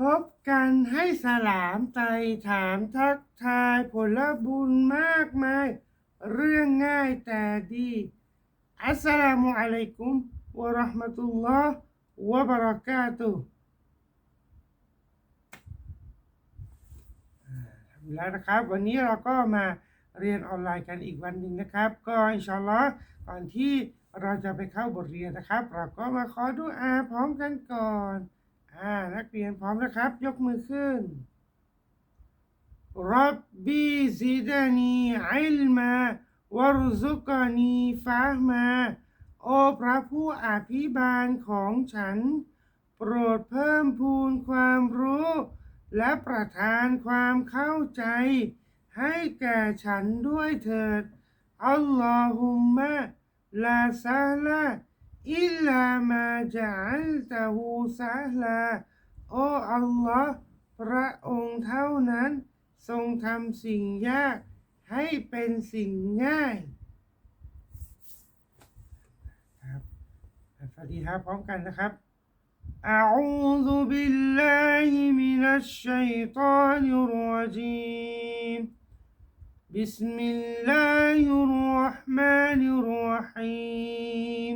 พบกันให้สลามไต่ถามทักทายผลบุญมากมาย เรื่องง่ายแต่ดี อัสสลามุอะลัยกุมวะราะห์มะตุลลอฮ์วะบะเราะกาตุแล้วนะครับ วันนี้เราก็มาเรียนออนไลน์กันอีกวันหนึ่งนะครับ ก็อินชาอัลลอฮ์ก่อนที่เราจะไปเข้าบทเรียนนะครับ เราก็มาขอดุอาพร้อมกันก่อน อ่านักเรียนพร้อมนะครับ ยกมือขึ้นรับบีซิดานีอิลมาวรซุกานีฟาห์มา โอพระผู้อภิบาลของฉัน โปรดเพิ่มพูนความรู้ และประทานความเข้าใจ ให้แก่ฉันด้วยเถิด อัลลอฮุมมะลาซาลา อิลลามาจัลตะฮูซาลา โอ้อัลลอฮ์พระองค์เท่านั้น ทรงทำสิ่งยาก ให้เป็นสิ่งง่าย ครับอัลฟาติฮะพร้อมกันนะครับ أعوذ بالله من الشيطان الرجيم بسم الله الرحمن الرحيم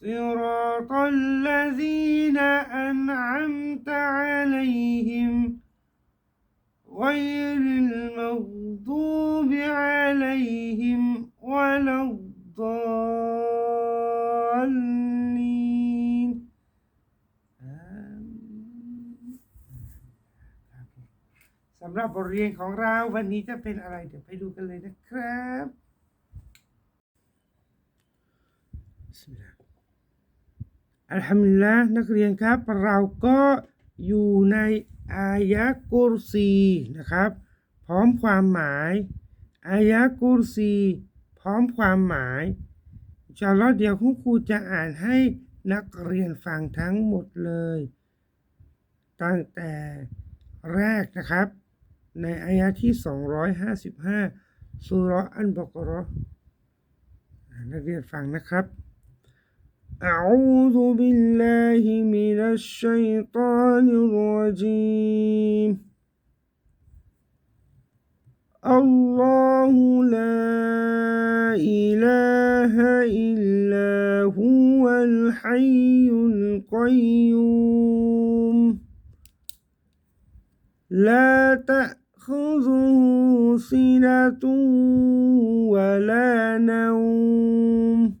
صراط الذين أنعمت عليهم غير المغضوب عليهم ولا الضالين آمين สำหรับบทเรียนของเราวันนี้จะเป็นอะไร เดี๋ยวไปดูกันเลยนะครับบิสมิลลาห์ อัลฮัมดุลิลละนักเรียนครับ เราก็อยู่ในอายะกุรซีนะครับ พร้อมความหมายอายะกุรซี พร้อมความหมายอินชาอัลลอเดี๋ยวคุณครูจะอ่านให้นักเรียนฟังทั้งหมดเลย ตั้งแต่แรกนะครับ ในอายะที่ 255สุราะห์อันบกราะห์อ่านักเรียนฟังนะครับ أعوذ بالله من الشيطان الرجيم. الله لا إله إلا هو الحي القيوم. لا تأخذه سنة ولا نوم.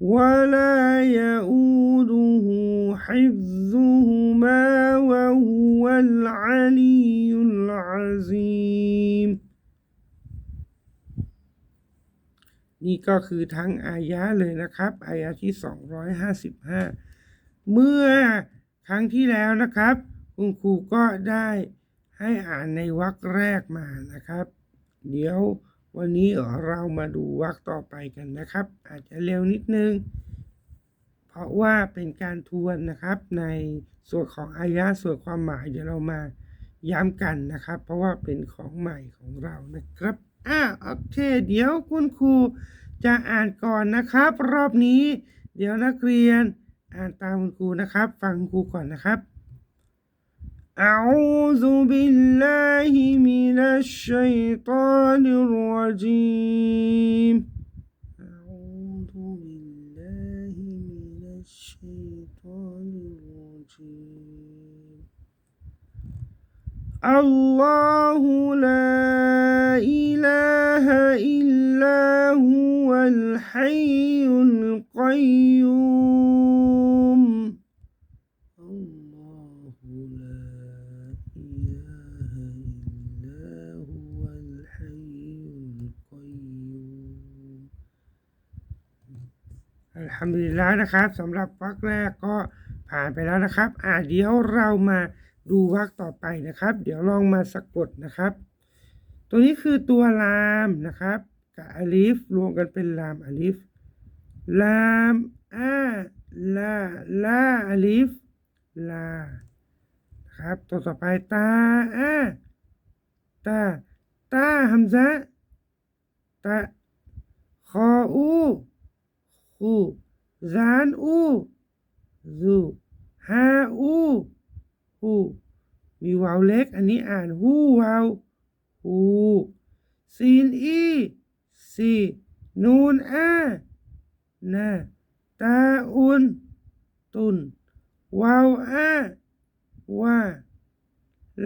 ولا يؤوده حفظهما وهو العلي العظيم นี่ก็คือทั้งอายะเลยนะครับ อายะที่ 255 เมื่อครั้งที่แล้วนะครับ คุณครูก็ได้ให้อ่านในวรรคแรกมานะครับ เดี๋ยว วันนี้เรามาดูวรรคต่อไปกันนะครับ อาจจะเร็วนิดนึง เพราะว่าเป็นการทวนนะครับ ในส่วนของอายะส่วนความหมายเดี๋ยวเรามาย้ำกันนะครับ เพราะว่าเป็นของใหม่ของเรานะครับอ่าโอเค เดี๋ยวคุณครูจะอ่านก่อนนะครับ รอบนี้ เดี๋ยวนักเรียนอ่านตามคุณครูนะครับ ฟังครูก่อนนะครับ أعوذ بالله من الشيطان الرجيم. أعوذ بالله من الشيطان الرجيم. الله لا ฮัมดุลิลละห์นะครับสำหรับวรรคแรกก็ผ่านไปแล้วนะครับ อ่าเดี๋ยวเรามาดูวรรคต่อไปนะครับ เดี๋ยวลองมาสะกดนะครับ ตัวนี้คือตัวลามนะครับกับอลิฟรวมกันเป็นลามอลิฟลามอาลาลาอลิฟลาครับตัวต่อไปตาอาตาตาฮัมซะตาคออูคู ซานอูซูฮาอูฮูมีวาวเล็ก อันนี้อ่านฮูวาวฮูซีนอีซีนูนอานาตาอุนตุนวาวอาวา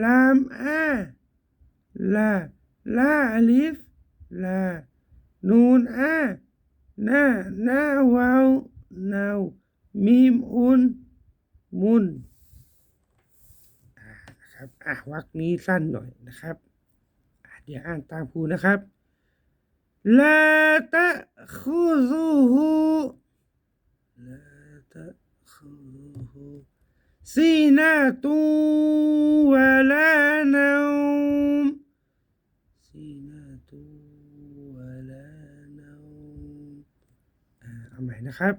ลามอาลาลาอลิฟลานูนอานาหน้าวาว นาวมีมอุนมุนอ่นะครับอะวักนี้สั้นหน่อยนะครับเดี๋ยวอ่านตามครูนะครับลาตะคุซูฮูลาตะคุซูฮูซีนาตูวะลานามซีนาตูวะลานามอ่าเอาใหม่นะครับ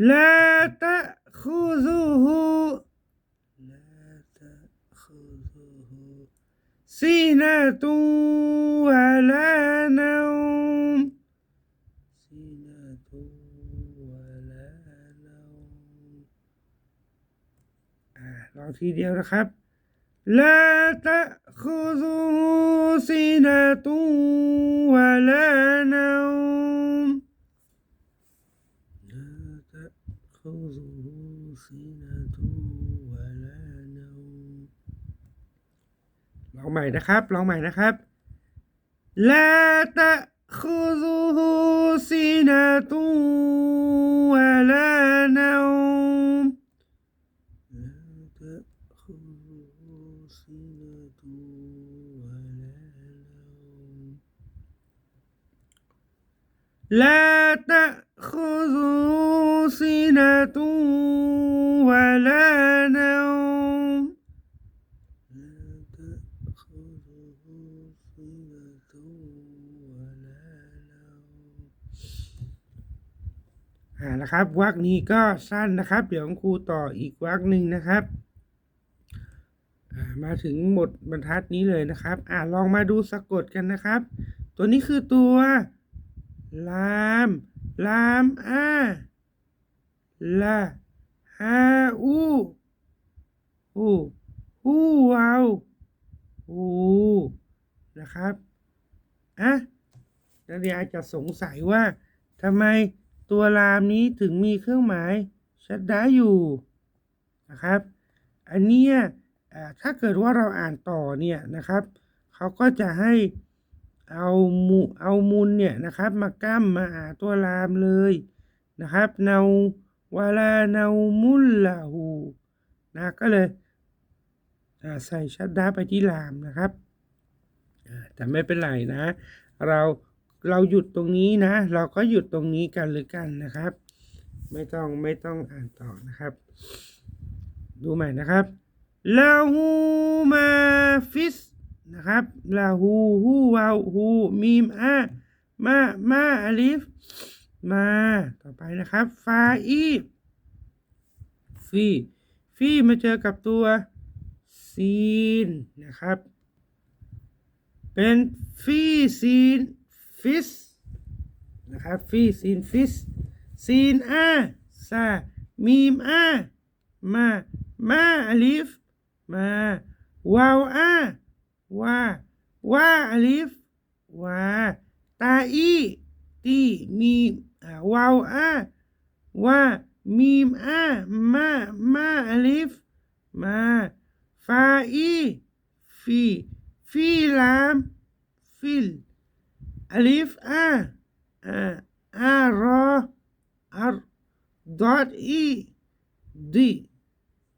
لا تأخذه لا تأخذه سنة ولا نوم سنة ولا نوم อ่าลองทีเดียวนะครับ لا تأخذه سنة ولا نوم سنة ولا نوم ลองใหม่นะครับ ลองใหม่นะครับ لا تأخذه سنة ولا نوم لا تأخذه سنة ولا نوم لا تأخذه سنة ولا نوم لا تأخذه سنة ولا نوم อ่านะครับวรรคนี้ก็สั้นนะครับ เดี๋ยวครูต่ออีกวรรคหนึ่งนะครับอ่ามาถึงหมดบรรทัดนี้เลยนะครับ อ่าลองมาดูสะกดกันนะครับ ตัวนี้คือตัวลาม ลามอาลา ฮาอูฮูฮูวาวฮูนะครับอะนักเรียนอาจจะสงสัยว่าทำไมตัวลามนี้ถึงมีเครื่องหมายชัดดาอยู่นะครับ อันนี้ถ้าเกิดว่าเราอ่านต่อเนี่ยนะครับเขาก็จะให้เอามูเอามุนเนี่ยนะครับ มากั้มมาหาตัวลามเลยนะครับเนา วาลาเนามุลลาหูนะก็เลยใส่ชัดดาไปที่ลามนะครับแต่ไม่เป็นไรนะ เราเราหยุดตรงนี้นะ เราก็หยุดตรงนี้กันหรือกันนะครับ ไม่ต้องไม่ต้องอ่านต่อนะครับ ดูใหม่นะครับลาหูมาฟิสนะครับลาหูฮูวาวฮูมีมอามามาอลิฟ มาต่อไปนะครับฟาอีฟีฟีมาเจอกับตัวซีนนะครับ เป็นฟีซีนฟิสนะครับฟีซีนฟิสซีนอาซามีมอามามาอลิฟมาวาวอาวาวาอลิฟวาตาอีตีมีมอ่า วาวอาว่ามีมอามามาอลิฟมาฟาอีฟีฟีลามฟิลอลิฟอาอาอารออารดอทอีดี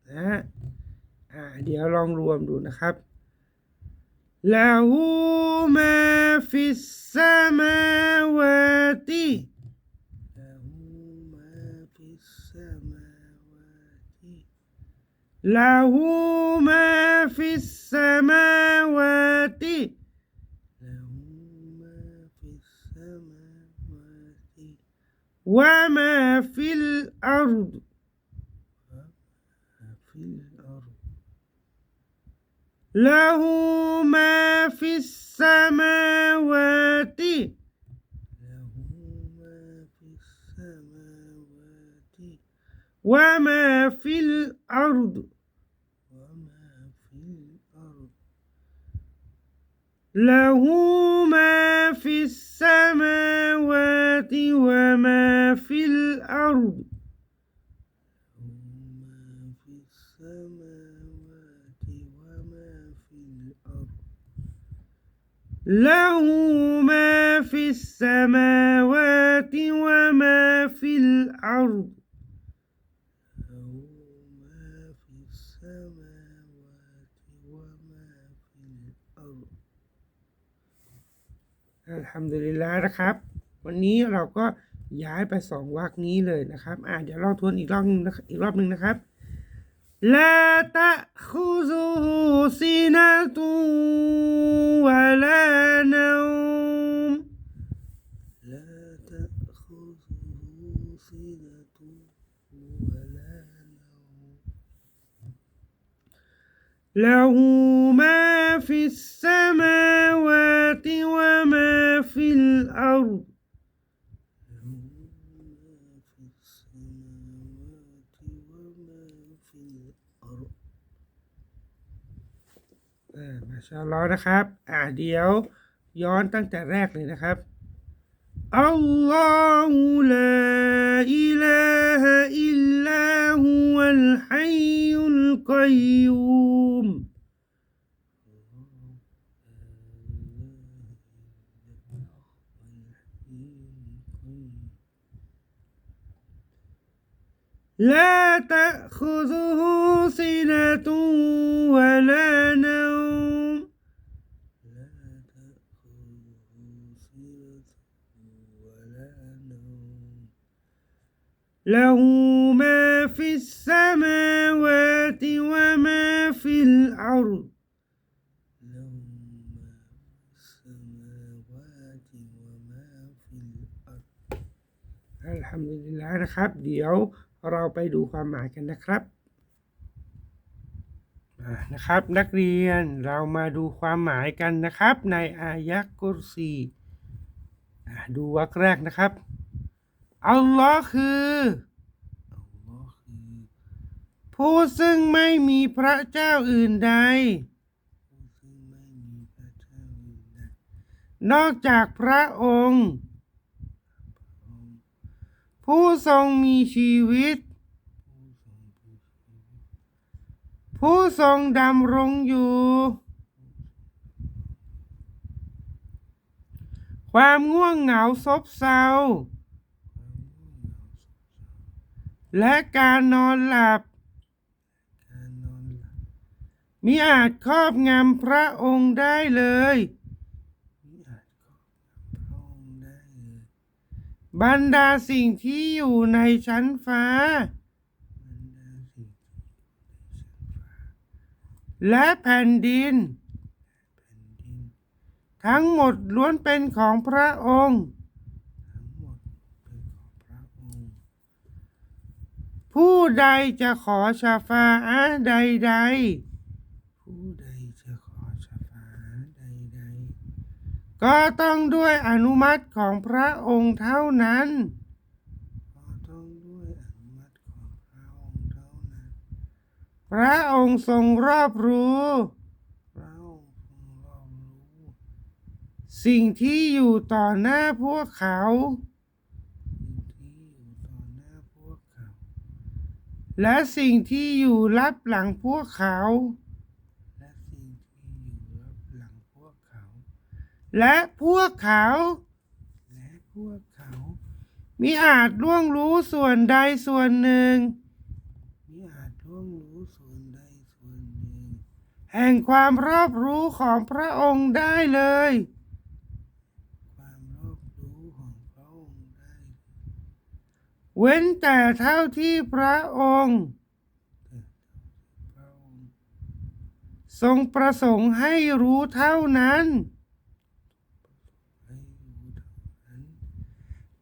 นะอ่าเดี๋ยวลองรวมดูนะครับละหูมาฟิสสมาวาตี له ما في السماوات. له ما في السماوات وما في الأرض. له ما في السماوات له ما في السماوات. وما في الأرض وما في الأرض له ما في السماوات وما في الأرض. له ما في السماوات وما في الأرض. ฮัมดุลิลละนะครับ วันนี้เราก็ย้ายไปสองวรรคนี้เลยนะครับ อ่าเดี๋ยวลองทวนอีกรอบนึงนะครับอีกรอบหนึ่งนะครับลาตะคุซูซินะตุวะลานาวมลาตะคุซูซินะตุวะลานาวม له ما สองร้อยนะครับ อ่าเดี๋ยว ย้อนตั้งแต่แรกเลยนะครับอัลลอฮฺลาอิลาฮะอิลลาฮุวัลฮัยยุลกัยยูมลาตะคุซุฮุซินะตุวะลานา تأخذه سنة ولا نوم له ما في السماوات وما في الأرض له ما في السماوات وما في الأرض อัลฮัมดุลิลลาห์นะครับ เดี๋ยวเราไปดูความหมายกันนะครับอ่า นะครับนักเรียนเรามาดูความหมายกันนะครับ ในอายะกุรซีอ่าดูวรรคแรกนะครับอัลลอฮ์คืออัลลอฮ์คือผู้ซึ่งไม่มีพระเจ้าอื่นใดผู้ซึ่งไม่มีพระเจ้าอื่นใด นอกจากพระองค์ ผู้ทรงมีชีวิต ผู้ทรงดำรงอยู่ ความง่วงเหงาซบเซา และการนอนหลับ มิอาจครอบงำพระองค์ได้เลย บรรดาสิ่งที่อยู่ในชั้นฟ้า และแผ่นดิน ทั้งหมดล้วนเป็นของพระองค์ ผู้ใดจะขอชาฟาอะห์ใดผู้ใดจะขอชาฟาอะห์ใดก็ต้องด้วยอนุมัติของพระองค์เท่านั้น ก็ต้องด้วยอนุมัติ พระองค์ทรงรอบรู้พระองค์ทรงรอบรู้ สิ่งที่อยู่ต่อหน้าพวกเขาสิ่งที่อยู่ต่อหน้าพวกเขา และสิ่งที่อยู่ลับหลังพวกเขา และสิ่งที่อยู่ลับหลังพวกเขา และพวกเขา และพวกเขามิอาจล่วงรู้ส่วนใดส่วนหนึ่งมิอาจล่วงรู้ส่วนใดส่วนหนึ่ง แห่งความรอบรู้ของพระองค์ได้เลย ความรอบรู้ของพระองค์ได้ เว้นแต่เท่าที่พระองค์ทรงประสงค์ให้รู้เท่านั้น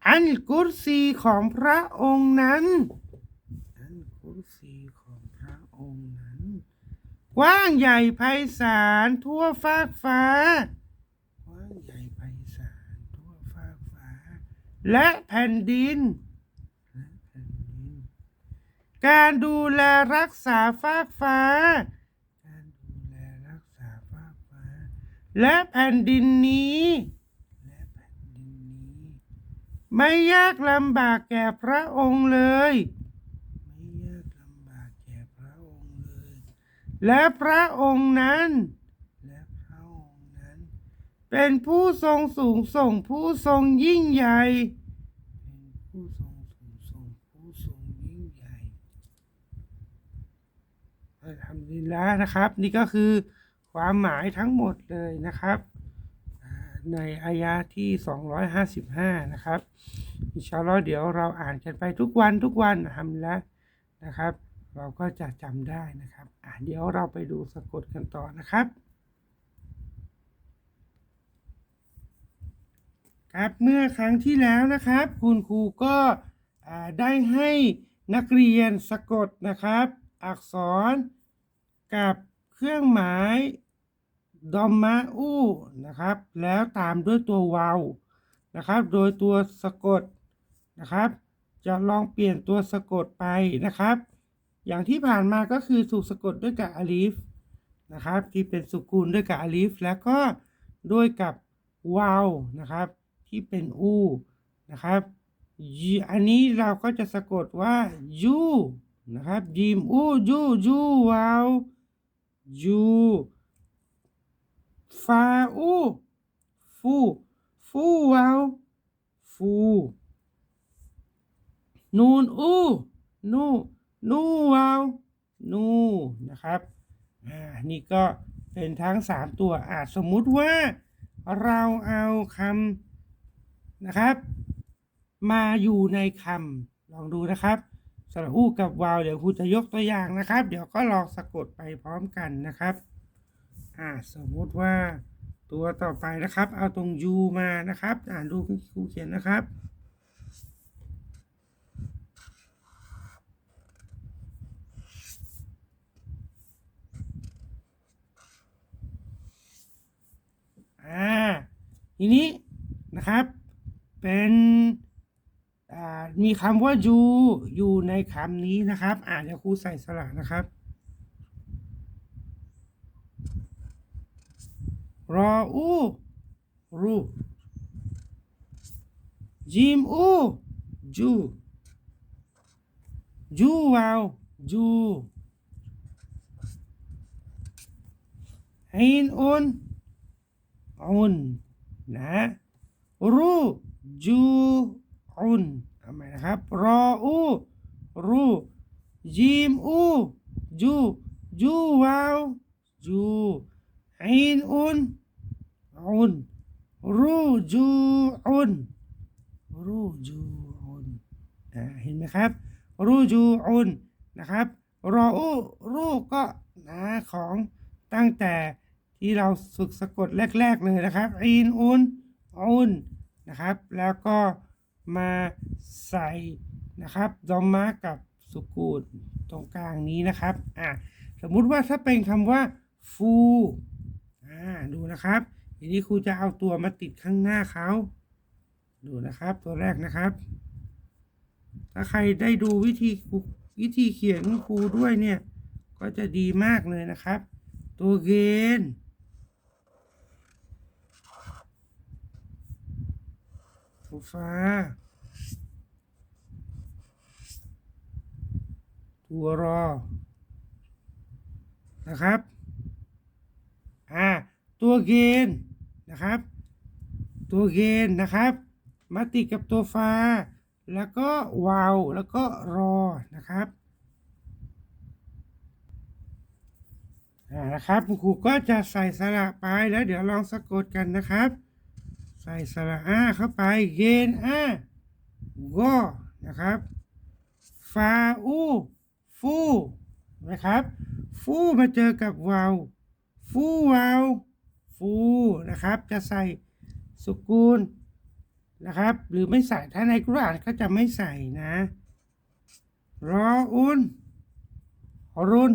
อันกุรซีของพระองค์นั้น อันกุรซีของพระองค์นั้น กว้างใหญ่ไพศาลทั่วฟากฟ้ากว้างใหญ่ไพศาลทั่วฟากฟ้า และแผ่นดินแผ่นดิน การดูแลรักษาฟากฟ้า การดูแลรักษาฟากฟ้า และแผ่นดินนี้ และแผ่นดินนี้ ไม่ยากลำบากแก่พระองค์เลย ไม่ยากลำบากแก่พระองค์เลย และพระองค์นั้น และพระองค์นั้น เป็นผู้ทรงสูงส่งผู้ทรงยิ่งใหญ่เป็นผู้ทรงสูงส่งผู้ทรงยิ่งใหญ่ทำดีแล้วนะครับ นี่ก็คือความหมายทั้งหมดเลยนะครับอ่าในอายาที่ 255 นะครับอินชาอัลลอฮ์เดี๋ยวเราอ่านกันไปทุกวันทุกวันทำแล้วนะครับ เราก็จะจำได้นะครับ อ่าเดี๋ยวเราไปดูสะกดกันต่อนะครับ ครับเมื่อครั้งที่แล้วนะครับ คุณครูก็ได้ให้นักเรียนสะกดนะครับ อักษรกับเครื่องหมายดอมมะอูนะครับ แล้วตามด้วยตัววาวนะครับ โดยตัวสะกดนะครับ จะลองเปลี่ยนตัวสะกดไปนะครับ อย่างที่ผ่านมาก็คือถูกสะกดด้วยกับอาลีฟนะครับที่เป็นสุกูลด้วยกับอาลีฟแล้วก็ด้วยกับวาวนะครับ ที่เป็นอูนะครับอันนี้เราก็จะสะกดว่ายูนะครับยิมอูยูยูวาวยูฟาอูฟูฟูวาวฟูนูนอูนู นูวาวนูนะครับอ่านี่ก็เป็นทั้งสามตัวอาจสมมุติว่าเราเอาคำนะครับ มาอยู่ในคำลองดูนะครับสระอูกับวาวเดี๋ยวครูจะยกตัวอย่างนะครับ เดี๋ยวก็ลองสะกดไปพร้อมกันนะครับอ่าสมมุติว่าตัวต่อไปนะครับ เอาตรงยูมานะครับ อ่านดูครูเขียนนะครับ อ่า ทีนี้นะครับเป็นมีคำว่ายูอยู่ในคำนี้นะครับ อ่านเดี๋ยวครูใส่สระนะครับรออูรูจิมอูจูจูวาวจูอินอุนอุน นะรูจูอุนทำไมนะครับ รออูรูจีมอูจูจูวาวจูอินอุนอุนรูจูอุนรูจูอุนเห็นไหมครับรูจูอุนนะครับรออูรูก็นะของตั้งแต่ ที่เราฝึกสะกดแรก ๆ เลยนะครับอีนอุนอุนนะครับ แล้วก็มาใส่นะครับดอมมากับสุกูดตรงกลางนี้นะครับอ่าสมมุติว่าถ้าเป็นคำว่าฟูอ่าดูนะครับทีนี้ครูจะเอาตัวมาติดข้างหน้าเขาดูนะครับตัวแรกนะครับ ถ้าใครได้ดูวิธีวิธีเขียนของครูด้วยเนี่ย ก็จะดีมากเลยนะครับ ตัวเกณฑ์ ตัวฟ้า ตัวรอ นะครับ อ่า ตัวเกณฑ์นะครับ ตัวเกณฑ์นะครับมาติดกับตัวฟ้า แล้วก็วาวแล้วก็รอนะครับอ่านะครับคุณครูก็จะใส่สระไปแล้วเดี๋ยวลองสะกดกันนะครับ ใส่สระอาเข้าไปเกณฑ์อากอนะครับ ฟาอูฟูนะครับ ฟูมาเจอกับวาวฟูวาวฟูนะครับ จะใส่สุกูลนะครับ หรือไม่ใส่ถ้าในกุรอานก็จะไม่ใส่นะรออุนรุน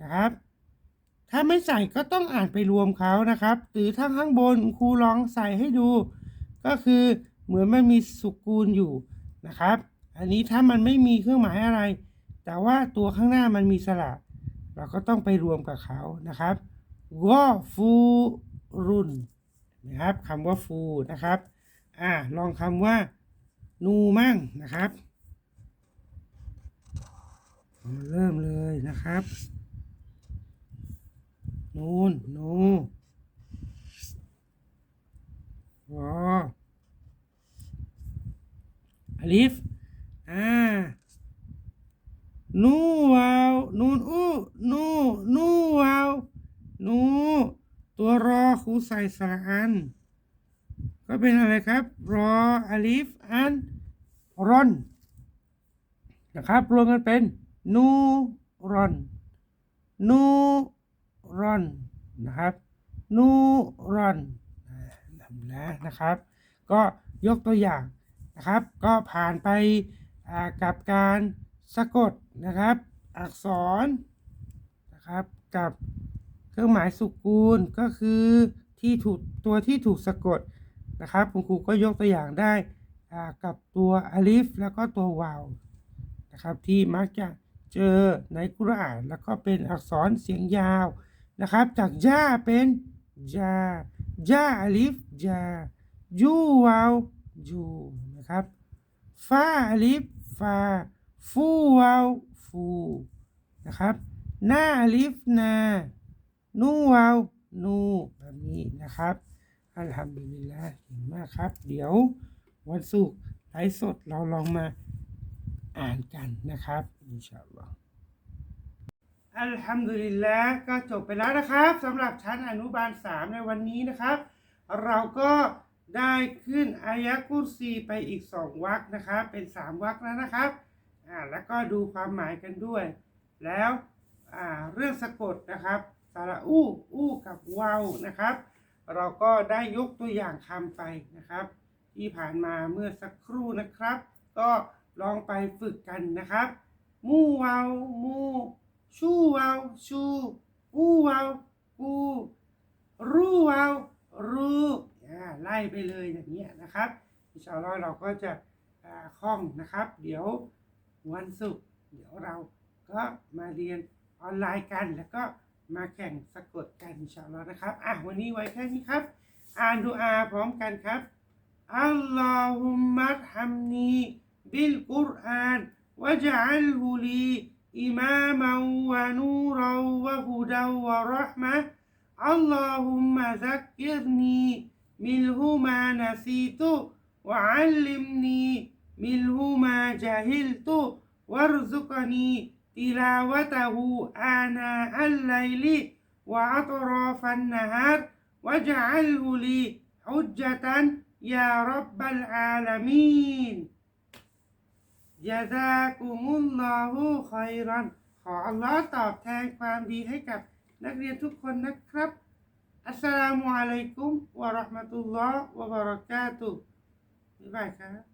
นะครับ ถ้าไม่ใส่ก็ต้องอ่านไปรวมเขานะครับ หรือถ้าข้างบนครูลองใส่ให้ดู ก็คือเหมือนมันมีสุกูลอยู่นะครับ อันนี้ถ้ามันไม่มีเครื่องหมายอะไร แต่ว่าตัวข้างหน้ามันมีสระเราก็ต้องไปรวมกับเขานะครับวอฟูรุนนะครับคำว่าฟูนะครับ อ่าลองคำว่า นูมั่งนะครับเอามาเริ่มเลยนะครับ นูนนูวออลิฟอ่านูวาวนูนอู้นูนูวาวนูตัวรอคูใส่สระอัน ก็เป็นอะไรครับ รออลิฟอันรอนนะครับรวมกันเป็นนูรอนนู รอนนะครับนูรอนทำแล้วนะครับ ก็ยกตัวอย่างนะครับ ก็ผ่านไปกับการสะกดนะครับ อักษรนะครับกับเครื่องหมายสุกูลก็คือที่ถูกตัวที่ถูกสะกดนะครับคุณครูก็ยกตัวอย่างได้กับตัวอาลิฟแล้วก็ตัววาวนะครับที่มักจะเจอในกุรอานแล้วก็เป็นอักษรเสียงยาว นะครับ จากย่าเป็นจาย่าอลิฟจายูวาวยูนะครับฟาอลิฟฟาฟูวาวฟูนะครับหน้าอลิฟนานูวาวนูแบบนี้นะครับอัลฮัมดุลิลละเก่งมากครับ เดี๋ยววันศุกร์ไลฟ์สดเราลองมาอ่านกันนะครับ อินชาอัลลอฮ์ อัลฮัมดุลิลละก็จบไปแล้วนะครับสำหรับชั้นอนุบาล 3 ในวันนี้นะครับ เราก็ได้ขึ้นอายะกุซีไปอีก 2วรรคนะครับเป็น 3วรรคแล้วนะครับอ่าแล้วก็ดูความหมายกันด้วย แล้วอ่าเรื่องสะกดนะครับสระอู้อู้กับวาวนะครับ เราก็ได้ยกตัวอย่างคำไปนะครับ ที่ผ่านมาเมื่อสักครู่นะครับ ก็ลองไปฝึกกันนะครับ มู่วาวมู่ ชูวาวชูกูวาวกูรู้วาวรู้อ่าไล่ไปเลยอย่างเงี้นะครับอินชาอัลลอฮ์เราก็จะคล่องนะครับ เดี๋ยววันศุกร์เดี๋ยวเราก็มาเรียนออนไลน์กัน แล้วก็มาแข่งสะกดกันอินชาอัลลอฮ์นะครับอะวันนี้ไว้แค่นี้ครับ อ่านดูอาพร้อมกันครับอัลลอฮุมมัรฮัมนีบิลกุรอานวะจัลฮุลี อิมามัววะนูรวะฮุดาวะเราะห์มะอัล ยาดากุมุลลอฮูคอยรอน ขออัลลอฮ์ตอบแทนความดีให้กับนักเรียนทุกคนนะครับ อัสสลามุอะลัยกุมวะราะห์มะตุลลอฮ์วะบะเราะกาตุบ๊ายบายครับ